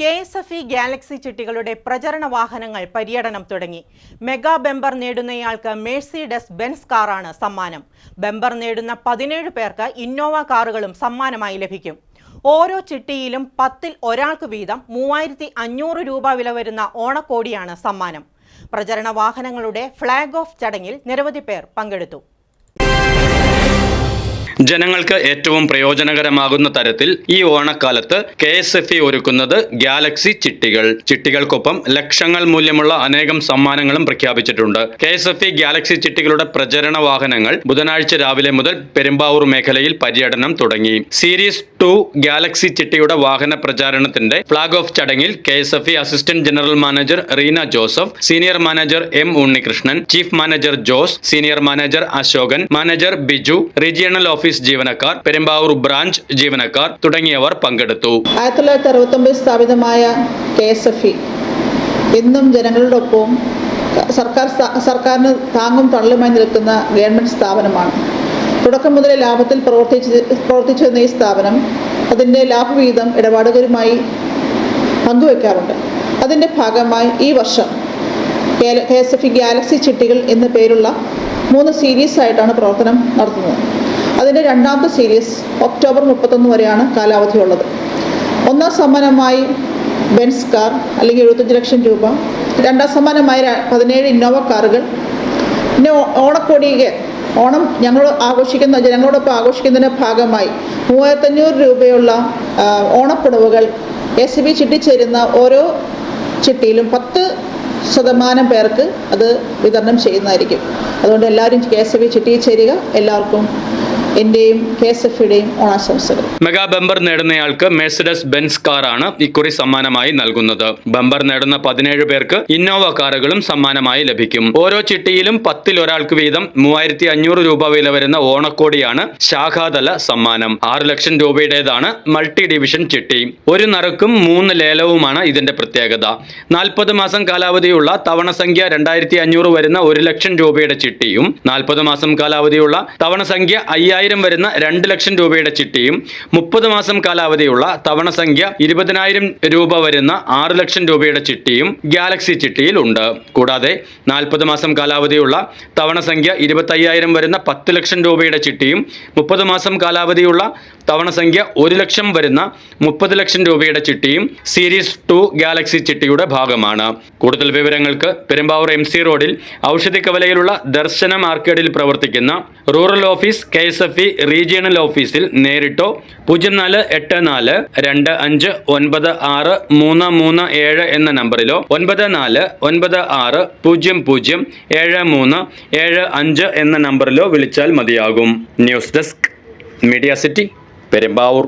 K S F E galaxy ചിട്ടികളുടെ പ്രചരണ വാഹനങ്ങൾ പര്യടനം തുടങ്ങി. മെഗാ ബെമ്പർ നേടുന്നയാൾക്ക് മേഴ്സിഡസ് ബെൻസ് കാറാണ് സമ്മാനം. ബെമ്പർ നേടുന്ന പതിനേഴ് പേർക്ക് ഇന്നോവ കാറുകളും സമ്മാനമായി ലഭിക്കും. ഓരോ ചിട്ടിയിലും പത്തിൽ ഒരാൾക്ക് വീതം മൂവായിരത്തി അഞ്ഞൂറ് രൂപ വില വരുന്ന ഓണക്കോടിയാണ് സമ്മാനം. പ്രചരണ വാഹനങ്ങളുടെ ഫ്ളാഗ് ഓഫ് ചടങ്ങിൽ നിരവധി പേർ പങ്കെടുത്തു. ജനങ്ങൾക്ക് ഏറ്റവും പ്രയോജനകരമാകുന്ന തരത്തിൽ ഈ ഓണക്കാലത്ത് കെ എസ് എഫ് ഇ ഒരുക്കുന്നത് ഗാലക്സി ചിട്ടികൾ. ചിട്ടികൾക്കൊപ്പം ലക്ഷങ്ങൾ മൂല്യമുള്ള അനേകം സമ്മാനങ്ങളും പ്രഖ്യാപിച്ചിട്ടുണ്ട്. K S F E galaxy ചിട്ടികളുടെ പ്രചരണ വാഹനങ്ങൾ ബുധനാഴ്ച രാവിലെ മുതൽ പെരുമ്പാവൂർ മേഖലയിൽ പര്യടനം തുടങ്ങി. സീരീസ് ടു ഗാലക്സി ചിട്ടിയുടെ വാഹന പ്രചാരണത്തിന്റെ ഫ്ളാഗ് ഓഫ് ചടങ്ങിൽ K S F E assistant general manager Reena Joseph senior manager M Unnikrishnan chief manager Jose senior manager Ashokan manager Biju regional office ജീവനക്കാർ പെരുമ്പാവൂർ ബ്രാഞ്ച് ജീവനക്കാർ തുടങ്ങിയവർ പങ്കെടുത്തു. ആയിരത്തി തൊള്ളായിരത്തി അറുപത്തി സ്ഥാപിതമായ കെ എസ് എഫ് ഇ എന്നും ജനങ്ങളുടെ ഒപ്പവും സർക്കാർ സർക്കാരിന് താങ്ങും തള്ളുമായി നിൽക്കുന്ന ഗവൺമെന്റ് സ്ഥാപനമാണ്. തുടക്കം മുതലേ ലാഭത്തിൽ പ്രവർത്തിച്ച് പ്രവർത്തിച്ചു വന്ന ഈ സ്ഥാപനം അതിന്റെ ലാഭവിഹിതം ഇടപാടുകരുമായി പങ്കുവെക്കാറുണ്ട്. അതിന്റെ ഭാഗമായി ഈ വർഷം കെ എസ് എഫ് ഗാലക്സി ചിട്ടികൾ എന്ന പേരുള്ള മൂന്ന് സീരീസ് ആയിട്ടാണ് പ്രവർത്തനം നടത്തുന്നത്. അതിന്റെ രണ്ടാമത്തെ സീരീസ് ഒക്ടോബർ മുപ്പത്തൊന്ന് വരെയാണ് കാലാവധിയുള്ളത്. ഒന്നാം സമ്മാനമായി ബെൻസ് കാർ അല്ലെങ്കിൽ എഴുപത്തഞ്ച് ലക്ഷം രൂപ. രണ്ടാം സമ്മാനമായി പതിനേഴ് ഇന്നോവ കാറുകൾ പിന്നെ ഓ- ഓണം ഞങ്ങൾ ആഘോഷിക്കുന്ന ജനങ്ങളോടൊപ്പം ആഘോഷിക്കുന്നതിന്റെ ഭാഗമായി മൂവായിരത്തഞ്ഞൂറ് രൂപയുള്ള ഓണപ്പുടവുകൾ എ എസ് ബി ചിട്ടിച്ചേരുന്ന ഓരോ ചിട്ടിയിലും പത്ത് ശതമാനം പേർക്ക് അത് വിതരണം ചെയ്യുന്നതായിരിക്കും. അതുകൊണ്ട് എല്ലാവരും കെ എസ് ബി ചിട്ടിയിൽ ചേരുക എല്ലാവർക്കും എന്റെയും കെ ഓണാശംസകൾ. മെഗാ ബമ്പർ നേടുന്നയാൾക്ക് മെഴ്സിഡസ് ബെൻസ് കാറാണ് ഇക്കുറി സമ്മാനമായി നൽകുന്നത്. ബമ്പർ നേടുന്ന പതിനേഴ് പേർക്ക് ഇന്നോവ കാറുകളും സമ്മാനമായി ലഭിക്കും. ഓരോ ചിട്ടിയിലും പത്തിൽ ഒരാൾക്ക് വീതം മൂവായിരത്തി അഞ്ഞൂറ് രൂപ വില വരുന്ന ഓണക്കോടിയാണ് ശാഖാതല സമ്മാനം. ആറ് ലക്ഷം രൂപയുടേതാണ് മൾട്ടി ഡിവിഷൻ ചിട്ടി. ഒരു നറുക്കും മൂന്ന് ലേലവുമാണ് ഇതിന്റെ പ്രത്യേകത. നാൽപ്പത് മാസം കാലാവധിയുള്ള തവണ സംഖ്യ രണ്ടായിരത്തി അഞ്ഞൂറ് വരുന്ന ഒരു ലക്ഷം രൂപയുടെ ചിട്ടിയും നാൽപ്പത് മാസം കാലാവധിയുള്ള തവണ സംഖ്യ അയ്യായിരം വരുന്ന രണ്ട് ലക്ഷം രൂപയുടെ ചിട്ടിയും മുപ്പത് മാസം കാലാവധിയുള്ള തവണ സംഖ്യ ഇരുപതിനായിരം രൂപ വരുന്ന ആറ് ലക്ഷം രൂപയുടെ ചിട്ടിയും ഗാലക്സി ചിട്ടിയിൽ ഉണ്ട് കൂടാതെ നാൽപ്പത് മാസം കാലാവധിയുള്ള തവണ സംഖ്യ ഇരുപത്തയ്യായിരം വരുന്ന പത്ത് ലക്ഷം രൂപയുടെ ചിട്ടിയും മുപ്പത് മാസം കാലാവധിയുള്ള തവണ സംഖ്യ ഒരു ലക്ഷം വരുന്ന മുപ്പത് ലക്ഷം രൂപയുടെ ചിട്ടിയും സീരീസ് ടു ഗാലക്സി ചിട്ടിയുടെ ഭാഗമാണ്. കൂടുതൽ വിവരങ്ങൾക്ക് പെരുമ്പാവൂർ എം സി റോഡിൽ ഔഷധി കവലയിലുള്ള ദർശന മാർക്കറ്റിൽ പ്രവർത്തിക്കുന്ന rural office K S F E regional ഓഫീസിൽ നേരിട്ടോ പൂജ്യം നാല് എട്ട് നാല് രണ്ട് അഞ്ച് ഒൻപത് ആറ് മൂന്ന് മൂന്ന് ഏഴ് എന്ന നമ്പറിലോ ഒൻപത് നാല് ഒൻപത് ആറ് പൂജ്യം പൂജ്യം ഏഴ് മൂന്ന് ഏഴ് അഞ്ച് എന്ന നമ്പറിലോ വിളിച്ചാൽ മതിയാകും. News desk media city. Perumbavoor